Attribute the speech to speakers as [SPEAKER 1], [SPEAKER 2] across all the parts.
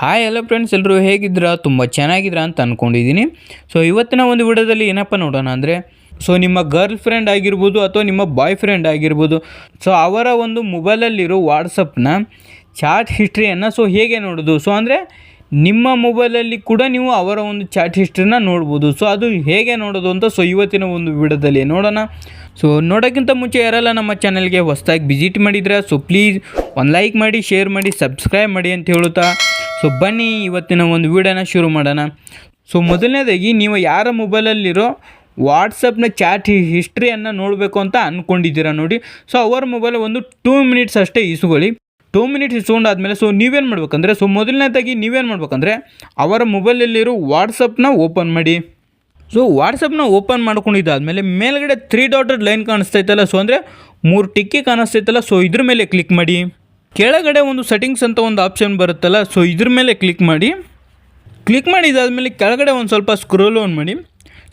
[SPEAKER 1] Hi ಎಲ್ಲ friends ಎಲ್ಲರೂ ಹೇಗಿದ್ದೀರಾ? ತುಂಬ ಚೆನ್ನಾಗಿದ್ದೀರಾ ಅಂತ ಅಂದ್ಕೊಂಡಿದ್ದೀನಿ ಸೊ ಇವತ್ತಿನ ಒಂದು ವಿಡಿಯೋದಲ್ಲಿ ಏನಪ್ಪ ನೋಡೋಣ ಅಂದರೆ ಸೊ ನಿಮ್ಮ ಗರ್ಲ್ ಫ್ರೆಂಡ್ ಆಗಿರ್ಬೋದು ಅಥವಾ ನಿಮ್ಮ ಬಾಯ್ ಫ್ರೆಂಡ್ ಆಗಿರ್ಬೋದು ಸೊ ಅವರ ಒಂದು ಮೊಬೈಲಲ್ಲಿರೋ ವಾಟ್ಸಪ್ನ ಚಾಟ್ ಹಿಸ್ಟ್ರಿಯನ್ನು ಸೊ ಹೇಗೆ ನೋಡೋದು? ಸೊ ಅಂದರೆ, ನಿಮ್ಮ ಮೊಬೈಲಲ್ಲಿ ಕೂಡ ನೀವು ಅವರ ಒಂದು ಚಾಟ್ ಹಿಸ್ಟ್ರಿನ ನೋಡ್ಬೋದು. ಸೊ ಅದು ಹೇಗೆ ನೋಡೋದು ಅಂತ ಸೊ ಇವತ್ತಿನ ಒಂದು ವಿಡಿಯೋದಲ್ಲಿ ನೋಡೋಣ. ಸೊ ನೋಡೋಕ್ಕಿಂತ ಮುಂಚೆ ಯಾರೆಲ್ಲ ನಮ್ಮ ಚಾನಲ್ಗೆ ಹೊಸ್ದಾಗಿ ವಿಸಿಟ್ ಮಾಡಿದ್ರೆ ಸೊ ಪ್ಲೀಸ್ ಒಂದು ಲೈಕ್ ಮಾಡಿ ಶೇರ್ ಮಾಡಿ ಸಬ್ಸ್ಕ್ರೈಬ್ ಮಾಡಿ ಅಂತ ಹೇಳುತ್ತಾ? ಸೊ ಬನ್ನಿ ಇವತ್ತಿನ ಒಂದು ವಿಡಿಯೋನ ಶುರು ಮಾಡೋಣ. ಸೊ ಮೊದಲನೇದಾಗಿ ನೀವು ಯಾರ ಮೊಬೈಲಲ್ಲಿರೋ ವಾಟ್ಸಪ್ನ ಚಾಟ್ ಹಿಸ್ಟ್ರಿಯನ್ನು ನೋಡಬೇಕು ಅಂತ ಅಂದ್ಕೊಂಡಿದ್ದೀರಾ ನೋಡಿ. ಸೊ ಅವರ ಮೊಬೈಲ್ ಒಂದು ಟೂ ಮಿನಿಟ್ಸ್ ಅಷ್ಟೇ ಇಸ್ಕೊಳ್ಳಿ. ಟೂ ಮಿನಿಟ್ಸ್ ಇಸ್ಕೊಂಡಾದ್ಮೇಲೆ ಸೊ ನೀವೇನು ಮಾಡ್ಬೇಕಂದ್ರೆ ಸೊ ಮೊದಲನೇದಾಗಿ ನೀವೇನು ಮಾಡ್ಬೇಕಂದ್ರೆ, ಅವರ ಮೊಬೈಲಲ್ಲಿರೋ ವಾಟ್ಸಪ್ನ ಓಪನ್ ಮಾಡಿ. ಸೊ ವಾಟ್ಸಪ್ನ ಓಪನ್ ಮಾಡ್ಕೊಂಡಿದ್ದಾದಮೇಲೆ, ಮೇಲ್ಗಡೆ ತ್ರೀ ಡಾಟರ್ ಲೈನ್ ಕಾಣಿಸ್ತೈತಲ್ಲ ಸೊ ಅಂದರೆ ಮೂರು ಟಿಕ್ಕಿ ಕಾಣಿಸ್ತೈತಲ್ಲ ಸೊ ಇದ್ರ ಮೇಲೆ ಕ್ಲಿಕ್ ಮಾಡಿ. ಕೆಳಗಡೆ ಒಂದು ಸೆಟ್ಟಿಂಗ್ಸ್ ಅಂತ ಒಂದು ಆಪ್ಷನ್ ಬರುತ್ತಲ್ಲ ಸೊ ಇದ್ರ ಮೇಲೆ ಕ್ಲಿಕ್ ಮಾಡಿ. ಕ್ಲಿಕ್ ಮಾಡಿದಾದ್ಮೇಲೆ ಕೆಳಗಡೆ ಒಂದು ಸ್ವಲ್ಪ ಸ್ಕ್ರೋಲ್ ಆನ್ ಮಾಡಿ.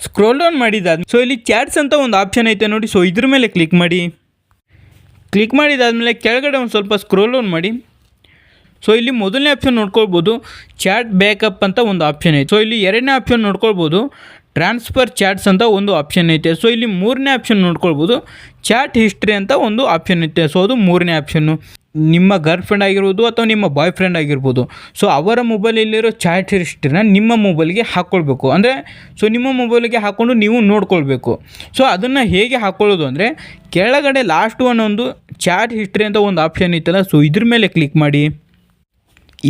[SPEAKER 1] ಸ್ಕ್ರೋಲ್ ಡೌನ್ ಮಾಡಿದಾದ ಸೊ ಇಲ್ಲಿ ಚಾಟ್ಸ್ ಅಂತ ಒಂದು ಆಪ್ಷನ್ ಐತೆ ನೋಡಿ ಸೊ ಇದ್ರ ಮೇಲೆ ಕ್ಲಿಕ್ ಮಾಡಿ. ಕ್ಲಿಕ್ ಮಾಡಿದಾದಮೇಲೆ ಕೆಳಗಡೆ ಒಂದು ಸ್ವಲ್ಪ ಸ್ಕ್ರೋಲ್ ಆನ್ ಮಾಡಿ. ಸೊ ಇಲ್ಲಿ ಮೊದಲನೇ ಆಪ್ಷನ್ ನೋಡ್ಕೊಳ್ಬೋದು ಚಾಟ್ ಬ್ಯಾಕಪ್ ಅಂತ ಒಂದು ಆಪ್ಷನ್ ಐತೆ. ಸೊ ಇಲ್ಲಿ ಎರಡನೇ ಆಪ್ಷನ್ ನೋಡ್ಕೊಳ್ಬೋದು ಟ್ರಾನ್ಸ್ಫರ್ ಚಾಟ್ಸ್ ಅಂತ ಒಂದು ಆಪ್ಷನ್ ಐತೆ. ಸೊ ಇಲ್ಲಿ ಮೂರನೇ ಆಪ್ಷನ್ ನೋಡ್ಕೊಳ್ಬೋದು ಚಾಟ್ ಹಿಸ್ಟ್ರಿ ಅಂತ ಒಂದು ಆಪ್ಷನ್ ಐತೆ. ಸೊ ಅದು ಮೂರನೇ ಆಪ್ಷನ್ನು ನಿಮ್ಮ ಗರ್ಲ್ ಫ್ರೆಂಡ್ ಆಗಿರ್ಬೋದು ಅಥವಾ ನಿಮ್ಮ ಬಾಯ್ ಫ್ರೆಂಡ್ ಆಗಿರ್ಬೋದು. ಸೊ ಅವರ ಮೊಬೈಲಲ್ಲಿರೋ ಚಾಟ್ ಹಿಸ್ಟ್ರಿನ ನಿಮ್ಮ ಮೊಬೈಲ್ಗೆ ಹಾಕ್ಕೊಳ್ಬೇಕು ಅಂದರೆ ಸೊ ನಿಮ್ಮ ಮೊಬೈಲ್ಗೆ ಹಾಕ್ಕೊಂಡು ನೀವು ನೋಡ್ಕೊಳ್ಬೇಕು. ಸೊ ಅದನ್ನು ಹೇಗೆ ಹಾಕ್ಕೊಳ್ಳೋದು ಅಂದರೆ, ಕೆಳಗಡೆ ಲಾಸ್ಟ್ ಒನ್ ಒಂದು ಚಾಟ್ ಹಿಸ್ಟ್ರಿ ಅಂತ ಒಂದು ಆಪ್ಷನ್ ಇತ್ತಲ್ಲ ಸೊ ಇದ್ರ ಮೇಲೆ ಕ್ಲಿಕ್ ಮಾಡಿ.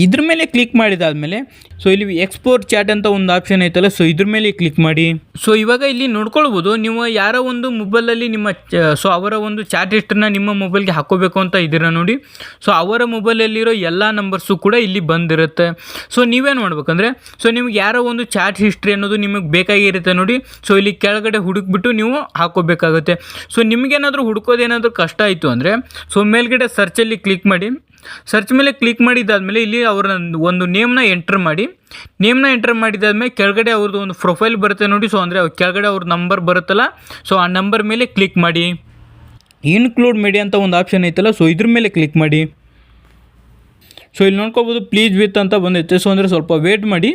[SPEAKER 1] ಇದ್ರ ಮೇಲೆ ಕ್ಲಿಕ್ ಮಾಡಿದಾದ್ಮೇಲೆ ಸೊ ಇಲ್ಲಿ ಎಕ್ಸ್ಪೋರ್ಟ್ ಚಾಟ್ ಅಂತ ಒಂದು ಆಪ್ಷನ್ ಐತಲ್ಲ ಸೊ ಇದ್ರ ಮೇಲೆ ಕ್ಲಿಕ್ ಮಾಡಿ. ಸೊ ಇವಾಗ ಇಲ್ಲಿ ನೋಡ್ಕೊಳ್ಬೋದು, ನೀವು ಯಾರೋ ಒಂದು ಮೊಬೈಲಲ್ಲಿ ನಿಮ್ಮ ಸೊ ಅವರ ಒಂದು ಚಾಟ್ ಹಿಸ್ಟ್ರನ್ನ ನಿಮ್ಮ ಮೊಬೈಲ್ಗೆ ಹಾಕೋಬೇಕು ಅಂತ ಇದ್ದೀರಾ ನೋಡಿ. ಸೊ ಅವರ ಮೊಬೈಲಲ್ಲಿರೋ ಎಲ್ಲ ನಂಬರ್ಸು ಕೂಡ ಇಲ್ಲಿ ಬಂದಿರುತ್ತೆ. ಸೊ ನೀವೇನು ಮಾಡ್ಬೇಕಂದ್ರೆ ಸೊ ನಿಮ್ಗೆ ಯಾರೋ ಒಂದು ಚಾಟ್ ಹಿಸ್ಟ್ರಿ ಅನ್ನೋದು ನಿಮಗೆ ಬೇಕಾಗಿರುತ್ತೆ ನೋಡಿ. ಸೊ ಇಲ್ಲಿ ಕೆಳಗಡೆ ಹುಡುಕ್ಬಿಟ್ಟು ನೀವು ಹಾಕೋಬೇಕಾಗುತ್ತೆ. ಸೊ ನಿಮಗೇನಾದರೂ ಹುಡುಕೋದೇನಾದರೂ ಕಷ್ಟ ಆಯಿತು ಅಂದರೆ ಸೊ ಮೇಲ್ಗಡೆ ಸರ್ಚಲ್ಲಿ ಕ್ಲಿಕ್ ಮಾಡಿ. ಸರ್ಚ್ ಮೇಲೆ ಕ್ಲಿಕ್ ಮಾಡಿದ್ದಾದಮೇಲೆ ಇಲ್ಲಿ ಅವರ ಒಂದು ನೇಮ್ನ ಎಂಟ್ರ್ ಮಾಡಿ. ನೇಮ್ನ ಎಂಟರ್ ಮಾಡಿದಾದ್ಮೇಲೆ ಕೆಳಗಡೆ ಅವ್ರದ್ದು ಒಂದು ಪ್ರೊಫೈಲ್ ಬರುತ್ತೆ ನೋಡಿ. ಸೊ ಅಂದರೆ ಕೆಳಗಡೆ ಅವ್ರ ನಂಬರ್ ಬರುತ್ತಲ್ಲ. ಸೊ ಆ ನಂಬರ್ ಮೇಲೆ ಕ್ಲಿಕ್ ಮಾಡಿ. ಇನ್ಕ್ಲೂಡ್ ಮೀಡಿಯಾ ಅಂತ ಒಂದು ಆಪ್ಷನ್ ಐತಲ್ಲ. ಸೊ ಇದ್ರ ಮೇಲೆ ಕ್ಲಿಕ್ ಮಾಡಿ. ಸೊ ಇಲ್ಲಿ ನೋಡ್ಕೋಬೋದು ಪ್ಲೀಸ್ ವಿತ್ ಅಂತ ಬಂದೈತೆ. ಸೊ ಅಂದರೆ ಸ್ವಲ್ಪ ವೇಟ್ ಮಾಡಿ.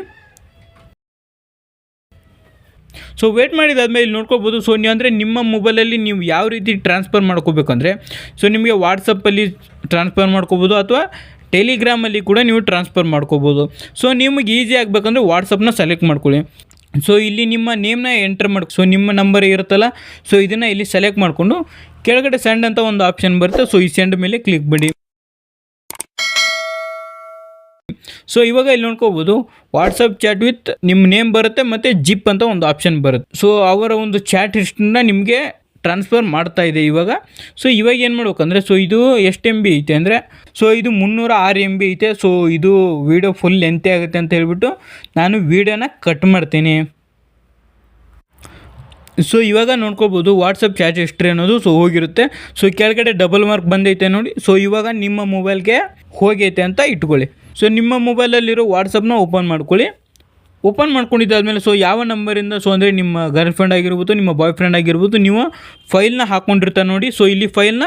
[SPEAKER 1] ಸೊ ವೇಟ್ ಮಾಡಿದಾದ್ಮೇಲೆ ಇಲ್ಲಿ ನೋಡ್ಕೋಬೋದು. ಸೊ ನೀವು ಅಂದರೆ ನಿಮ್ಮ ಮೊಬೈಲಲ್ಲಿ ನೀವು ಯಾವ ರೀತಿ ಟ್ರಾನ್ಸ್ಫರ್ ಮಾಡ್ಕೋಬೇಕಂದ್ರೆ ಸೊ ನಿಮಗೆ ವಾಟ್ಸಪ್ಪಲ್ಲಿ ಟ್ರಾನ್ಸ್ಫರ್ ಮಾಡ್ಕೋಬೋದು ಅಥವಾ ಟೆಲಿಗ್ರಾಮಲ್ಲಿ ಕೂಡ ನೀವು ಟ್ರಾನ್ಸ್ಫರ್ ಮಾಡ್ಕೋಬೋದು. ಸೊ ನಿಮಗೆ ಈಸಿ ಆಗಬೇಕಂದ್ರೆ ವಾಟ್ಸಪ್ನ ಸೆಲೆಕ್ಟ್ ಮಾಡ್ಕೊಳ್ಳಿ. ಸೊ ಇಲ್ಲಿ ನಿಮ್ಮ ನೇಮ್ನ ಎಂಟರ್ ಮಾಡಿ ಸೊ ನಿಮ್ಮ ನಂಬರ್ ಇರುತ್ತಲ್ಲ ಸೊ ಇದನ್ನು ಇಲ್ಲಿ ಸೆಲೆಕ್ಟ್ ಮಾಡಿಕೊಂಡು ಕೆಳಗಡೆ ಸೆಂಡ್ ಅಂತ ಒಂದು ಆಪ್ಷನ್ ಬರುತ್ತೆ. ಸೊ ಈ ಸೆಂಡ್ ಮೇಲೆ ಕ್ಲಿಕ್ ಮಾಡಿ ಸೊ ಇವಾಗ ಇಲ್ಲಿ ನೋಡ್ಕೋಬೋದು ವಾಟ್ಸಪ್ ಚಾಟ್ ವಿತ್ ನಿಮ್ಮ ನೇಮ್ ಬರುತ್ತೆ ಮತ್ತು ಜಿಪ್ ಅಂತ ಒಂದು ಆಪ್ಷನ್ ಬರುತ್ತೆ. ಸೊ ಅವರ ಒಂದು ಚಾಟ್ ಹಿಸ್ಟ್ರನ್ನ ನಿಮಗೆ ಟ್ರಾನ್ಸ್ಫರ್ ಮಾಡ್ತಾ ಇದೆ ಇವಾಗ. ಸೊ ಇವಾಗ ಏನು ಮಾಡ್ಬೇಕಂದ್ರೆ ಸೊ ಇದು ಎಷ್ಟು ಎಂ ಬಿ ಐತೆ ಅಂದರೆ ಸೊ ಇದು ಮುನ್ನೂರ ಆರು ಎಂ ಬಿ ಐತೆ. ಸೊ ಇದು ವೀಡಿಯೋ ಫುಲ್ ಲೆಂತೆ ಆಗುತ್ತೆ ಅಂತ ಹೇಳ್ಬಿಟ್ಟು ನಾನು ವೀಡಿಯೋನ ಕಟ್ ಮಾಡ್ತೀನಿ. ಸೊ ಇವಾಗ ನೋಡ್ಕೋಬೋದು ವಾಟ್ಸಪ್ ಚಾಟ್ ಹಿಸ್ಟ್ರಿ ಅನ್ನೋದು ಸೊ ಹೋಗಿರುತ್ತೆ. ಸೊ ಕೆಳಗಡೆ ಡಬಲ್ ಮಾರ್ಕ್ ಬಂದೈತೆ ನೋಡಿ. ಸೊ ಇವಾಗ ನಿಮ್ಮ ಮೊಬೈಲ್ಗೆ ಹೋಗೈತೆ ಅಂತ ಇಟ್ಕೊಳ್ಳಿ. ಸೊ ನಿಮ್ಮ ಮೊಬೈಲಲ್ಲಿರೋ ವಾಟ್ಸಪ್ನ ಓಪನ್ ಮಾಡ್ಕೊಳ್ಳಿ. ಓಪನ್ ಮಾಡ್ಕೊಂಡಿದ್ದಾದಮೇಲೆ ಸೊ ಯಾವ ನಂಬರಿಂದ ಸೊ ಅಂದರೆ ನಿಮ್ಮ ಗರ್ಲ್ ಫ್ರೆಂಡ್ ಆಗಿರ್ಬೋದು, ನಿಮ್ಮ ಬಾಯ್ ಫ್ರೆಂಡ್ ಆಗಿರ್ಬೋದು, ನೀವು ಫೈಲ್ನ ಹಾಕ್ಕೊಂಡಿರ್ತಾರೆ ನೋಡಿ. ಸೊ ಇಲ್ಲಿ ಫೈಲ್ನ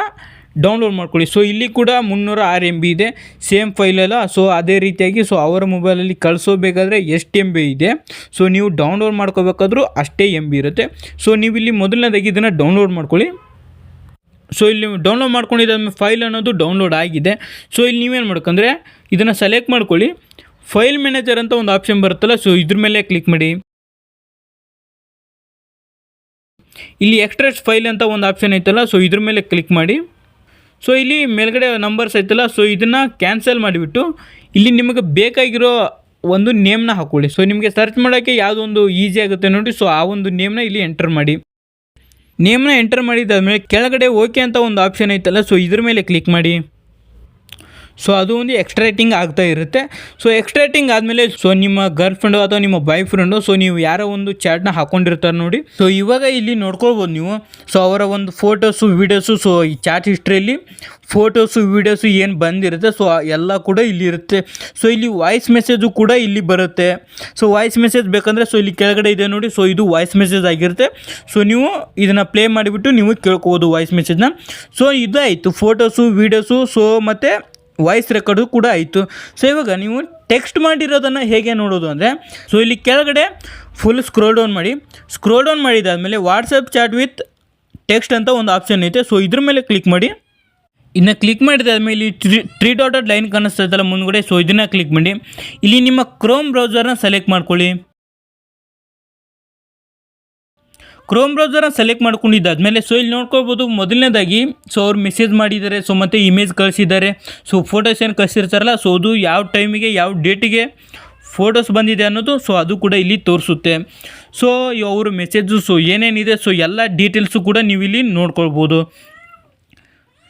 [SPEAKER 1] ಡೌನ್ಲೋಡ್ ಮಾಡ್ಕೊಳ್ಳಿ. ಸೊ ಇಲ್ಲಿ ಕೂಡ ಮುನ್ನೂರ ಆರು ಎಂ ಬಿ ಇದೆ. ಸೇಮ್ ಫೈಲಲ್ಲ ಸೊ ಅದೇ ರೀತಿಯಾಗಿ ಸೊ ಅವರ ಮೊಬೈಲಲ್ಲಿ ಕಳಿಸೋಬೇಕಾದ್ರೆ ಎಷ್ಟು ಎಂ ಬಿ ಇದೆ. ಸೊ ನೀವು ಡೌನ್ಲೋಡ್ ಮಾಡ್ಕೋಬೇಕಾದ್ರೂ ಅಷ್ಟೇ ಎಂ ಬಿ ಇರುತ್ತೆ. ಸೊ ನೀವು ಇಲ್ಲಿ ಮೊದಲನೇದಾಗಿ ಇದನ್ನು ಡೌನ್ಲೋಡ್ ಮಾಡ್ಕೊಳ್ಳಿ. ಸೊ ಇಲ್ಲಿ ಡೌನ್ಲೋಡ್ ಮಾಡ್ಕೊಂಡಿದ್ದ ಫೈಲ್ ಅನ್ನೋದು ಡೌನ್ಲೋಡ್ ಆಗಿದೆ. ಸೊ ಇಲ್ಲಿ ನೀವೇನು ಮಾಡ್ಕೊಂಡ್ರೆ ಇದನ್ನು ಸೆಲೆಕ್ಟ್ ಮಾಡ್ಕೊಳ್ಳಿ. ಫೈಲ್ ಮ್ಯಾನೇಜರ್ ಅಂತ ಒಂದು ಆಪ್ಷನ್ ಬರುತ್ತಲ್ಲ ಸೊ ಇದ್ರ ಮೇಲೆ ಕ್ಲಿಕ್ ಮಾಡಿ. ಇಲ್ಲಿ ಎಕ್ಸ್ಟ್ರಾಸ್ ಫೈಲ್ ಅಂತ ಒಂದು ಆಪ್ಷನ್ ಐತಲ್ಲ ಸೊ ಇದ್ರ ಮೇಲೆ ಕ್ಲಿಕ್ ಮಾಡಿ. ಸೊ ಇಲ್ಲಿ ಮೇಲ್ಗಡೆ ನಂಬರ್ಸ್ ಐತಲ್ಲ ಸೊ ಇದನ್ನು ಕ್ಯಾನ್ಸಲ್ ಮಾಡಿಬಿಟ್ಟು, ಇಲ್ಲಿ ನಿಮಗೆ ಬೇಕಾಗಿರೋ ಒಂದು ನೇಮ್ನ ಹಾಕ್ಕೊಳ್ಳಿ ಸೊ ನಿಮಗೆ ಸರ್ಚ್ ಮಾಡೋಕ್ಕೆ ಯಾವುದೊಂದು ಈಸಿ ಆಗುತ್ತೆ ನೋಡಿ ಸೊ ಆ ಒಂದು ನೇಮ್ನ ಇಲ್ಲಿ ಎಂಟರ್ ಮಾಡಿ. ನೇಮ್ನ ಎಂಟರ್ ಮಾಡಿದ ಮಾಡಿದ್ದಾದ್ಮೇಲೆ ಕೆಳಗಡೆ ಓಕೆ ಅಂತ ಒಂದು ಆಪ್ಷನ್ ಐತಲ್ಲ ಸೊ ಇದ್ರ ಮೇಲೆ ಕ್ಲಿಕ್ ಮಾಡಿ. ಸೊ ಅದು ಒಂದು ಎಕ್ಸ್ಟ್ರೇಟಿಂಗ್ ಆಗ್ತಾ ಇರುತ್ತೆ. ಸೊ ಎಕ್ಸ್ಟ್ರೇಟಿಂಗ್ ಆದಮೇಲೆ ಸೊ ನಿಮ್ಮ ಗರ್ಲ್ ಫ್ರೆಂಡು ಅಥವಾ ನಿಮ್ಮ ಬಾಯ್ ಫ್ರೆಂಡು ಸೊ ನೀವು ಯಾರೋ ಒಂದು ಚಾಟ್ನ ಹಾಕೊಂಡಿರ್ತಾರೆ ನೋಡಿ. ಸೊ ಇವಾಗ ಇಲ್ಲಿ ನೋಡ್ಕೊಳ್ಬೋದು ನೀವು. ಸೊ ಅವರ ಒಂದು ಫೋಟೋಸು ವೀಡಿಯೋಸು ಸೊ ಈ ಚಾಟ್ ಹಿಸ್ಟ್ರಿಯಲ್ಲಿ ಫೋಟೋಸು ವೀಡಿಯೋಸು ಏನು ಬಂದಿರುತ್ತೆ ಸೊ ಎಲ್ಲ ಕೂಡ ಇಲ್ಲಿ ಇರುತ್ತೆ. ಸೊ ಇಲ್ಲಿ ವಾಯ್ಸ್ ಮೆಸೇಜು ಕೂಡ ಇಲ್ಲಿ ಬರುತ್ತೆ. ಸೊ ವಾಯ್ಸ್ ಮೆಸೇಜ್ ಬೇಕಂದರೆ ಸೊ ಇಲ್ಲಿ ಕೆಳಗಡೆ ಇದೆ ನೋಡಿ. ಸೊ ಇದು ವಾಯ್ಸ್ ಮೆಸೇಜ್ ಆಗಿರುತ್ತೆ. ಸೊ ನೀವು ಇದನ್ನು ಪ್ಲೇ ಮಾಡಿಬಿಟ್ಟು ನೀವು ಕೇಳ್ಕೋಬೋದು ವಾಯ್ಸ್ ಮೆಸೇಜ್ನ ಸೊ ಇದಾಯಿತು. ಫೋಟೋಸು ವೀಡಿಯೋಸು ಸೊ ಮತ್ತು ವಾಯ್ಸ್ ರೆಕಾರ್ಡು ಕೂಡ ಆಯಿತು. ಸೊ ಇವಾಗ ನೀವು ಟೆಕ್ಸ್ಟ್ ಮಾಡಿರೋದನ್ನು ಹೇಗೆ ನೋಡೋದು ಅಂದರೆ ಸೊ ಇಲ್ಲಿ ಕೆಳಗಡೆ ಫುಲ್ ಸ್ಕ್ರೋಲ್ ಡೌನ್ ಮಾಡಿ. ಸ್ಕ್ರೋಲ್ ಡೌನ್ ಮಾಡಿದಾದಮೇಲೆ ವಾಟ್ಸಪ್ ಚಾಟ್ ವಿತ್ ಟೆಕ್ಸ್ಟ್ ಅಂತ ಒಂದು ಆಪ್ಷನ್ ಐತೆ. ಸೊ ಇದ್ರ ಮೇಲೆ ಕ್ಲಿಕ್ ಮಾಡಿ. ಇನ್ನು ಕ್ಲಿಕ್ ಮಾಡಿದಾದ್ಮೇಲೆ ಇಲ್ಲಿ ತ್ರೀ ತ್ರೀ ಡಾಟೆಡ್ ಲೈನ್ ಕಾಣಿಸ್ತದಲ್ಲ ಮುಂದ್ಗಡೆ ಸೊ ಇದನ್ನು ಕ್ಲಿಕ್ ಮಾಡಿ. ಇಲ್ಲಿ ನಿಮ್ಮ ಕ್ರೋಮ್ ಬ್ರೌಸರ್ನ ಸೆಲೆಕ್ಟ್ ಮಾಡ್ಕೊಳ್ಳಿ. ಕ್ರೋಮ್ ಬ್ರೌಸರ್ನ ಸೆಲೆಕ್ಟ್ ಮಾಡ್ಕೊಂಡಿದ್ದಾದಮೇಲೆ ಸೊ ಇಲ್ಲಿ ನೋಡ್ಕೊಳ್ಬೋದು, ಮೊದಲನೇದಾಗಿ ಸೊ ಅವ್ರು ಮೆಸೇಜ್ ಮಾಡಿದ್ದಾರೆ ಸೊ ಮತ್ತು ಇಮೇಜ್ ಕಳಿಸಿದ್ದಾರೆ. ಸೊ ಫೋಟೋಸ್ ಏನು ಕಳಿಸಿರ್ತಾರಲ್ಲ ಸೊ ಅದು ಯಾವ ಟೈಮಿಗೆ ಯಾವ ಡೇಟಿಗೆ ಫೋಟೋಸ್ ಬಂದಿದೆ ಅನ್ನೋದು ಸೊ ಅದು ಕೂಡ ಇಲ್ಲಿ ತೋರಿಸುತ್ತೆ. ಸೊ ಅವರು ಮೆಸೇಜು ಸೊ ಏನೇನಿದೆ ಸೊ ಎಲ್ಲ ಡೀಟೇಲ್ಸು ಕೂಡ ನೀವು ಇಲ್ಲಿ ನೋಡ್ಕೊಳ್ಬೋದು.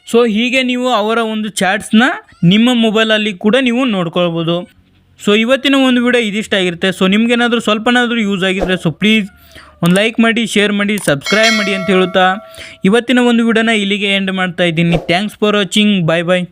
[SPEAKER 1] ಸೊ ಹೀಗೆ ನೀವು ಅವರ ಒಂದು ಚಾಟ್ಸ್ನ ನಿಮ್ಮ ಮೊಬೈಲಲ್ಲಿ ಕೂಡ ನೀವು ನೋಡ್ಕೊಳ್ಬೋದು. ಸೊ ಇವತ್ತಿನ ಒಂದು ವಿಡಿಯೋ ಇದಿಷ್ಟ ಆಗಿರುತ್ತೆ. ಸೊ ನಿಮಗೇನಾದರೂ ಸ್ವಲ್ಪನಾದರೂ ಯೂಸ್ ಆಗಿದ್ರೆ ಸೊ ಪ್ಲೀಸ್ ಒಂದು ಲೈಕ್ ಮಾಡಿ ಶೇರ್ ಮಾಡಿ ಸಬ್ಸ್ಕ್ರೈಬ್ ಮಾಡಿ ಅಂತ ಹೇಳುತ್ತಾ ಇವತ್ತಿನ ಒಂದು ವಿಡಿಯೋನ ಇಲ್ಲಿಗೆ ಎಂಡ್ ಮಾಡ್ತಾ ಇದ್ದೀನಿ. Thanks for watching bye bye